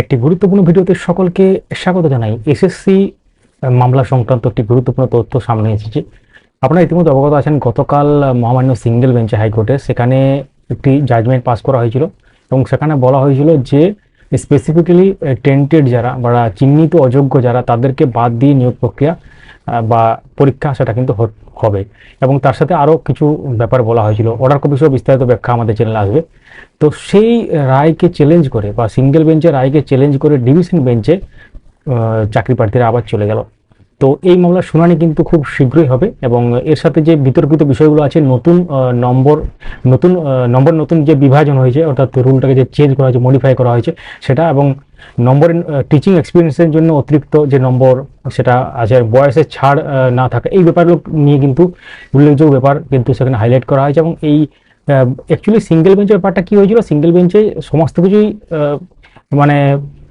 একটি গুরুত্বপূর্ণ ভিডিওতে সকলকে স্বাগত জানাই। এসএসসি মামলা সংক্রান্ত একটি গুরুত্বপূর্ণ তথ্য সামনে এসেছে। আপনারা ইতিমধ্যে অবগত আছেন, গতকাল মহামান্য সিঙ্গেল বেঞ্চে হাইকোর্টে সেখানে একটি জাজমেন্ট পাস করা হয়েছিল এবং সেখানে বলা হয়েছিল যে স্পেসিফিক্যালি টেন্টেড যারা বা চিহ্নিত অযোগ্য যারা তাদেরকে বাদ দিয়ে নিয়োগ প্রক্রিয়া বা পরীক্ষা সেটা কিন্তু হবে। এবং তার সাথে আরও কিছু ব্যাপার বলা হয়েছিল। অর্ডার কপি সহ বিস্তারিত ব্যাখ্যা আমাদের চ্যানেলে আসবে। তো সেই রায়কে চ্যালেঞ্জ করে বা সিঙ্গেল বেঞ্চে রায়কে চ্যালেঞ্জ করে ডিভিশন বেঞ্চে চাকরি প্রার্থীরা আবার চলে গেল। তো এই মামলার শুনানি কিন্তু খুব শীঘ্রই হবে এবং এর সাথে যে বিতর্কিত বিষয়গুলো আছে, নতুন নম্বর নতুন নম্বর নতুন যে বিভাজন হয়েছে, অর্থাৎ রুলটাকে যে চেঞ্জ করা হয়েছে মডিফাই করা হয়েছে, সেটা এবং নম্বরের টিচিং এক্সপিরিয়েন্সের জন্য অতিরিক্ত যে নম্বর, সেটা আছে, বয়সের ছাড় না থাকা, এই ব্যাপারগুলো নিয়ে কিন্তু উল্লেখযোগ্য ব্যাপার কিন্তু সেখানে হাইলাইট করা হয়েছে এবং এই অ্যাকচুয়ালি সিঙ্গেল বেঞ্চের ব্যাপারটা কী হয়েছিল? সিঙ্গেল বেঞ্চে সমস্ত কিছুই মানে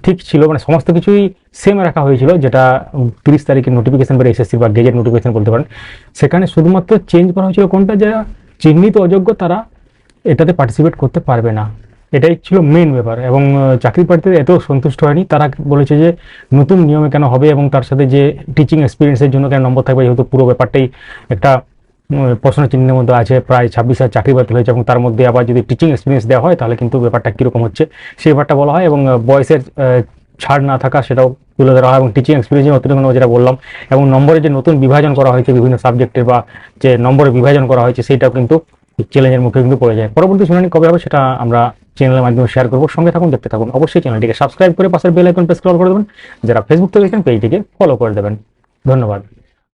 ঠিক ছিল মানে সমস্ত কিছুই সেম রাখা হয়েছিল, যেটা তিরিশ তারিখের নোটিফিকেশন বা এসএসসি বা গেজেট নোটিফিকেশন বলতে পারেন। সেখানে শুধুমাত্র চেঞ্জ করা হয়েছিল কোনটা? যারা চিহ্নিত অযোগ্য তারা এটাতে পার্টিসিপেট করতে পারবে না। এটাই ছিল মেন ব্যাপার এবং চাকরি প্রার্থীরা এত সন্তুষ্ট হয়নি। তারা বলেছে যে নতুন নিয়মে কেন হবে এবং তার সাথে যে টিচিং এক্সপিরিয়েন্সের জন্য কেন নম্বর থাকবে, যেহেতু পুরো ব্যাপারটাই একটা প্রশ্ন চিহ্নের মধ্যে আছে, প্রায় ছাব্বিশ হাজার চাকরি বাতিল হয়েছে এবং তার মধ্যে আবার যদি টিচিং এক্সপিরিয়েন্স দেওয়া হয়, তাহলে কিন্তু ব্যাপারটা কীরকম হচ্ছে? সেই ব্যাপারটা বলা হয় এবং বয়সের ছাড় না থাকা সেটাও তুলে ধরা হয় এবং টিচিং এক্সপিরিয়েন্স অতিরিক্ত নম্বর যেটা বললাম এবং নম্বরের যে নতুন বিভাজন করা হয়েছে বিভিন্ন সাবজেক্টের বা যে নম্বরের বিভাজন করা হয়েছে সেটাও কিন্তু চ্যালেঞ্জের মুখে কিন্তু পড়ে যায়। পরবর্তী শুনানি কবে হবে সেটা আমরা চ্যানেলের মাধ্যমে শেয়ার করব। সঙ্গে থাকুন, দেখতে থাকুন। অবশ্যই চ্যানেলটিকে সাবস্ক্রাইব করে পাশের বেল আইকন প্রেস করে দেবেন। যারা ফেসবুক থেকে পেজটিকে ফলো করে দেবেন। ধন্যবাদ।